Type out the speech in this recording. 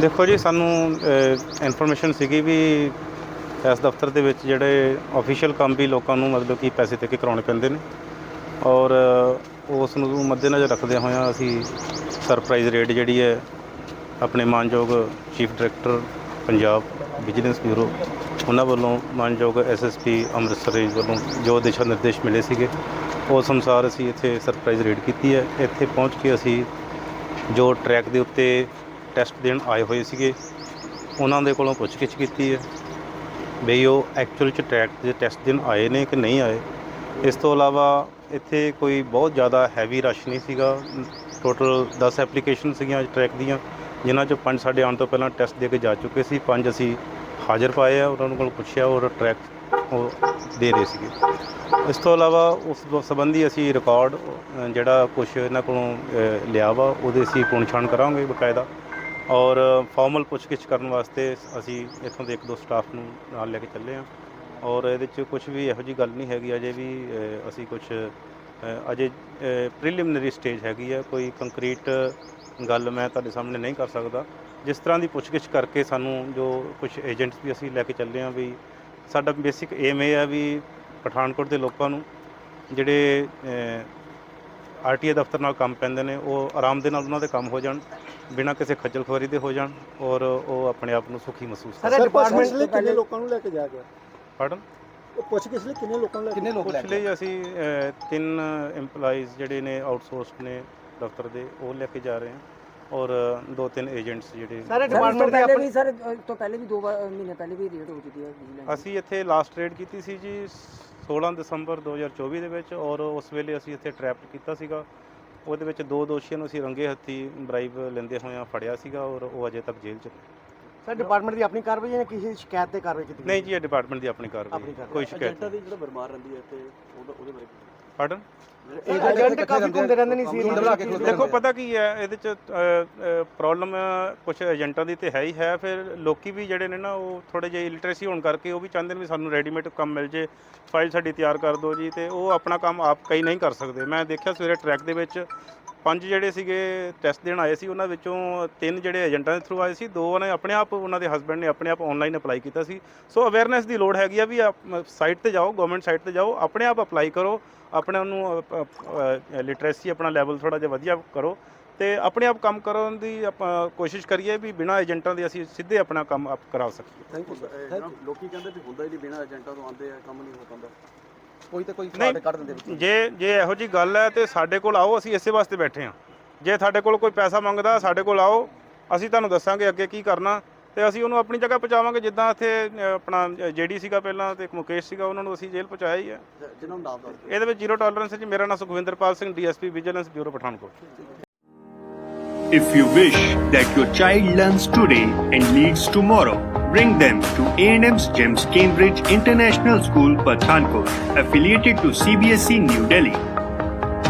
ਦੇਖੋ ਜੀ, ਸਾਨੂੰ ਇਨਫੋਰਮੇਸ਼ਨ ਸੀਗੀ ਵੀ ਇਸ ਦਫ਼ਤਰ ਦੇ ਵਿੱਚ ਜਿਹੜੇ ਅਫੀਸ਼ੀਅਲ ਕੰਮ ਵੀ ਲੋਕਾਂ ਨੂੰ ਮਤਲਬ ਕਿ ਪੈਸੇ ਦੇ ਕੇ ਕਰਾਉਣੇ ਪੈਂਦੇ ਨੇ ਔਰ ਉਸ ਨੂੰ ਮੱਦੇਨਜ਼ਰ ਰੱਖਦੇ ਹੋਇਆਂ ਅਸੀਂ ਸਰਪ੍ਰਾਈਜ਼ ਰੇਡ ਜਿਹੜੀ ਹੈ ਆਪਣੇ ਮਾਨਯੋਗ chief director Punjab vigilance bureau ਉਹਨਾਂ ਵੱਲੋਂ ਮਾਨਯੋਗ ਐਸਐਸਪੀ ਅੰਮ੍ਰਿਤਸਰ ਰੇਂਜ ਵੱਲੋਂ ਜੋ ਦਿਸ਼ਾ ਨਿਰਦੇਸ਼ ਮਿਲੇ ਸੀਗੇ, ਉਸ ਅਨੁਸਾਰ ਅਸੀਂ ਇੱਥੇ ਸਰਪ੍ਰਾਈਜ਼ ਰੇਡ ਕੀਤੀ ਹੈ। ਇੱਥੇ ਪਹੁੰਚ ਕੇ ਅਸੀਂ ਜੋ ਟਰੈਕ ਦੇ ਉੱਤੇ ਟੈਸਟ ਦੇਣ ਆਏ ਹੋਏ ਸੀਗੇ। ਉਹਨਾਂ ਦੇ ਕੋਲੋਂ ਪੁੱਛਗਿੱਛ ਕੀਤੀ ਹੈ ਬਈ ਉਹ ਐਕਚੁਅਲ ਚ ਟਰੈਕ ਦੇ ਟੈਸਟ ਦੇਣ ਆਏ ਨੇ ਕਿ ਨਹੀਂ ਆਏ। ਇਸ ਤੋਂ ਇਲਾਵਾ ਇੱਥੇ ਕੋਈ ਬਹੁਤ ਜ਼ਿਆਦਾ ਹੈਵੀ ਰਸ਼ ਨਹੀਂ ਸੀਗਾ। ਟੋਟਲ 10 ਐਪਲੀਕੇਸ਼ਨ ਸੀਗੀਆਂ ਟਰੈਕ ਦੀਆਂ, ਜਿਨ੍ਹਾਂ ਚੋਂ ਪੰਜ ਸਾਡੇ ਆਉਣ ਤੋਂ ਪਹਿਲਾਂ ਟੈਸਟ ਦੇ ਕੇ ਜਾ ਚੁੱਕੇ ਸੀ। ਪੰਜ ਅਸੀਂ ਹਾਜ਼ਰ ਪਾਏ ਆ, ਉਹਨਾਂ ਨੂੰ ਕੋਲ ਪੁੱਛਿਆ ਔਰ ਟਰੈਕ ਉਹ ਦੇ ਰਹੇ ਸੀਗੇ। ਇਸ ਤੋਂ ਇਲਾਵਾ ਉਸ ਸੰਬੰਧੀ ਅਸੀਂ ਰਿਕਾਰਡ ਜਿਹੜਾ ਕੁਝ ਇਹਨਾਂ ਕੋਲੋਂ ਲਿਆ ਵਾ, ਉਹਦੇ ਅਸੀਂ ਪੁਣਛਾਣ ਕਰਾਂਗੇ ਬਕਾਇਦਾ। ਔਰ ਫਾਰਮਲ ਪੁੱਛਗਿੱਛ ਕਰਨ ਵਾਸਤੇ ਅਸੀਂ ਇੱਥੋਂ ਦੇ ਇੱਕ ਦੋ ਸਟਾਫ ਨੂੰ ਨਾਲ ਲੈ ਕੇ ਚੱਲੇ ਹਾਂ। ਔਰ ਇਹਦੇ 'ਚ ਕੁਝ ਵੀ ਇਹੋ ਜੀ ਗੱਲ ਨਹੀਂ ਹੈਗੀ, ਅਜੇ ਵੀ ਅਸੀਂ ਕੁਝ ਅਜੇ ਪ੍ਰੀਲਿਮਿਨਰੀ ਸਟੇਜ ਹੈਗੀ ਆ। ਕੋਈ ਕੰਕਰੀਟ ਗੱਲ ਮੈਂ ਤੁਹਾਡੇ ਸਾਹਮਣੇ ਨਹੀਂ ਕਰ ਸਕਦਾ। ਜਿਸ ਤਰ੍ਹਾਂ ਦੀ ਪੁੱਛਗਿੱਛ ਕਰਕੇ ਸਾਨੂੰ ਜੋ ਕੁਝ ਏਜੰਟਸ ਵੀ ਅਸੀਂ ਲੈ ਕੇ ਚੱਲੇ ਹਾਂ ਵੀ ਸਾਡਾ ਬੇਸਿਕ ਏਮ ਇਹ ਆ ਵੀ ਪਠਾਨਕੋਟ ਦੇ ਲੋਕਾਂ ਨੂੰ ਜਿਹੜੇ ਆਰਟੀਏ ਦਫ਼ਤਰ ਨਾਲ ਕੰਮ ਪੈਂਦੇ ਨੇ, ਉਹ ਆਰਾਮ ਦੇ ਨਾਲ ਉਹਨਾਂ ਦੇ ਕੰਮ ਹੋ ਜਾਣ। ਬਿਨਾਂ ਕਿਸੇ ਖੱਜਲ ਖੁਆਰੀ ਦੇ ਹੋ ਜਾਣ ਔਰ ਉਹ ਆਪਣੇ ਆਪ ਨੂੰ ਸੁਖੀ ਮਹਿਸੂਸ ਕਰਨ। ਸਰ ਪੁੱਛ ਲਈ ਕਿੰਨੇ ਲੋਕਾਂ ਨੂੰ ਲੈ ਕੇ ਜਾ ਗਿਆ ਪੜਨ ਉਹ ਪੁੱਛ ਕਿਸ ਲਈ ਕਿੰਨੇ ਲੋਕਾਂ ਨੂੰ ਕਿੰਨੇ ਲੋਕ ਲੈ ਕੇ ਲਈ ਅਸੀਂ ਤਿੰਨ EMPLOYEES ਜਿਹੜੇ ਨੇ ਆਊਟਸੋਰਸਡ ਨੇ ਦਫ਼ਤਰ ਦੇ ਉਹ ਲੈ ਕੇ ਜਾ ਰਹੇ ਹਾਂ ਔਰ ਦੋ ਤਿੰਨ ਏਜੰਟਸ ਜਿਹੜੇ ਸਾਰੇ ਡਿਪਾਰਟਮੈਂਟ ਦੇ ਆਪਣੇ ਸਰ ਇਸ ਤੋਂ ਪਹਿਲੇ ਵੀ ਦੋ ਵਾਰ ਮਹੀਨੇ ਪਹਿਲੇ ਵੀ ਰੇਟ ਹੋ ਚੁੱਕੀ ਹੈ ਵਿਜੀਲੈਂਸ ਅਸੀਂ ਇੱਥੇ ਲਾਸਟ ਰੇਡ ਕੀਤੀ ਸੀ ਜੀ 16 ਦਸੰਬਰ 2024 ਦੇ ਵਿੱਚ ਔਰ ਉਸ ਵੇਲੇ ਅਸੀਂ ਇੱਥੇ ਟ੍ਰੈਪ ਕੀਤਾ ਸੀਗਾ। ਉਹਦੇ ਵਿੱਚ ਦੋ ਦੋਸ਼ੀਆਂ ਨੂੰ ਅਸੀਂ ਰੰਗੇ ਹੱਥੀ ਬਰਾਈਬ ਲੈਂਦੇ ਹੋਇਆਂ ਫੜਿਆ ਸੀਗਾ ਔਰ ਉਹ ਅਜੇ ਤੱਕ ਜੇਲ੍ਹ 'ਚ ਨੇ। ਸਰ ਡਿਪਾਰਟਮੈਂਟ ਦੀ ਆਪਣੀ ਕਾਰਵਾਈ ਹੈ ਜਾਂ ਕਿਸੇ ਸ਼ਿਕਾਇਤ ਤੇ ਕਾਰਵਾਈ ਕੀਤੀ ਗਈ? ਨਹੀਂ ਜੀ ਇਹ ਡਿਪਾਰਟਮੈਂਟ ਦੀ ਆਪਣੀ ਆਪਣੀ ਕਾਰਵਾਈ ਕਾਰਵਾਈ। ਕੋਈ ਸ਼ਿਕਾਇਤ ਨਹੀਂ ਦੀ ਜਿਹੜਾ ਬਰਮਾਰ ਰਹਿੰਦੀ ਹੈ ਤੇ ਉਹਦਾ ਉਹਦੇ ਬਾਰੇ ਪਾਰਡਨ ਏਜੰਟ ਕਾਫੀ ਘੁੰਮਦੇ ਰਹਿੰਦੇ ਨੇ ਸੀ ਦੇਖੋ ਪਤਾ ਕੀ ਹੈ ਇਹਦੇ ਚ ਪ੍ਰੋਬਲਮ ਕੁਝ ਏਜੰਟਾਂ ਦੀ ਤੇ ਹੈ ਹੀ ਹੈ ਫਿਰ ਲੋਕੀ ਵੀ ਜਿਹੜੇ ਨੇ ਨਾ ਉਹ ਥੋੜੇ ਜਿਹੇ ਇਲਿਟਰੇਸੀ ਹੋਣ ਕਰਕੇ ਉਹ ਵੀ ਚਾਹੁੰਦੇ ਨੇ ਵੀ ਸਾਨੂੰ ਰੈਡੀਮੇਡ ਕੰਮ ਮਿਲ ਜੇ ਫਾਈਲ ਸਾਡੀ ਤਿਆਰ ਕਰ ਦਿਓ ਜੀ ਤੇ ਉਹ ਆਪਣਾ ਕੰਮ ਆਪ ਕਈ ਨਹੀਂ ਕਰ ਸਕਦੇ। ਮੈਂ ਦੇਖਿਆ ਸਵੇਰੇ ਟਰੈਕ ਦੇ ਵਿੱਚ ਪੰਜ ਜਿਹੜੇ ਸੀਗੇ ਟੈਸਟ ਦੇਣ ਆਏ ਸੀ ਉਹਨਾਂ ਵਿੱਚੋਂ ਤਿੰਨ ਜਿਹੜੇ ਏਜੰਟਾਂ ਦੇ ਥਰੂ ਆਏ ਸੀ ਦੋ ਨੇ ਆਪਣੇ ਆਪ ਉਹਨਾਂ ਦੇ ਹਸਬੰਡ ਨੇ ਆਪਣੇ ਆਪ ਆਨਲਾਈਨ ਅਪਲਾਈ ਕੀਤਾ ਸੀ। ਸੋ ਅਵੇਅਰਨੈਸ ਦੀ ਲੋੜ ਹੈਗੀ ਆ ਵੀ ਸਾਈਟ ਤੇ ਜਾਓ ਗਵਰਨਮੈਂਟ ਸਾਈਟ ਤੇ ਜਾਓ ਆਪਣੇ ਆਪ ਅਪਲਾਈ ਕਰੋ ਆਪਣੇ ਨੂੰ ਲਿਟਰੇਸੀ ਆਪਣਾ ਲੈਵਲ ਥੋੜਾ ਜਿਹਾ ਵਧੀਆ ਕਰੋ ਤੇ ਆਪਣੇ ਆਪ ਕੰਮ ਕਰਨ ਦੀ ਆਪਾਂ ਕੋਸ਼ਿਸ਼ ਕਰੀਏ ਵੀ ਬਿਨਾਂ ਏਜੰਟਾਂ ਦੇ ਅਸੀਂ ਸਿੱਧੇ ਆਪਣਾ ਕੰਮ ਆਪ ਕਰਾ ਸਕੀਏ। ਥੈਂਕ ਯੂ ਸਰ ਲੋਕੀ ਕਹਿੰਦੇ ਵੀ ਹੁੰਦਾ ਹੀ ਨਹੀਂ ਬਿਨਾਂ ਏਜੰਟਾਂ ਤੋਂ ਆਉਂਦੇ ਆ ਕੰਮ ਨਹੀਂ ਹੋ ਪਾਉਂਦਾ। ਕੋਈ ਤੇ ਕੋਈ ਨਹੀਂ। ਫਰਾਡ ਕੱਢ ਦਿੰਦੇ ਵਿੱਚ ਜੇ ਜੇ ਇਹੋ ਜੀ ਗੱਲ ਹੈ ਤੇ ਸਾਡੇ ਕੋਲ ਆਓ ਅਸੀਂ ਇਸੇ ਵਾਸਤੇ ਬੈਠੇ ਹਾਂ। ਜੇ ਤੁਹਾਡੇ ਕੋਲ ਕੋਈ ਪੈਸਾ ਮੰਗਦਾ ਸਾਡੇ ਕੋਲ ਆਓ ਅਸੀਂ ਤੁਹਾਨੂੰ ਦੱਸਾਂਗੇ ਅੱਗੇ ਕੀ ਕਰਨਾ। ਤੇ ਅਸੀਂ ਉਹਨੂੰ ਆਪਣੀ ਜਗ੍ਹਾ ਪਹੁੰਚਾਵਾਂਗੇ ਜਿੱਦਾਂ ਇੱਥੇ ਅ, ਆਪਣਾ ਜੇਡੀ ਸੀਗਾ ਪਹਿਲਾਂ ਤੇ ਇੱਕ ਮੁਕੇਸ਼ ਸੀਗਾ ਉਹਨਾਂ ਨੂੰ ਅਸੀਂ ਜੇਲ੍ਹ ਪਹੁੰਚਾਇਆ ਹੀ ਹੈ ਜਿਹਨਾਂ ਨੂੰ ਨਾਮ ਦੱਸ ਇਹਦੇ ਵਿੱਚ ਜ਼ੀਰੋ ਟੋਲਰੈਂਸ ਹੈ ਜੀ ਮੇਰਾ ਨਾਮ Sukhwinderpal Singh DSP vigilance bureau Pathankot If you wish that your child learns today and leads tomorrow, bring them to A&M's GEMS Cambridge International School, Pathankot, affiliated to CBSE E, New Delhi.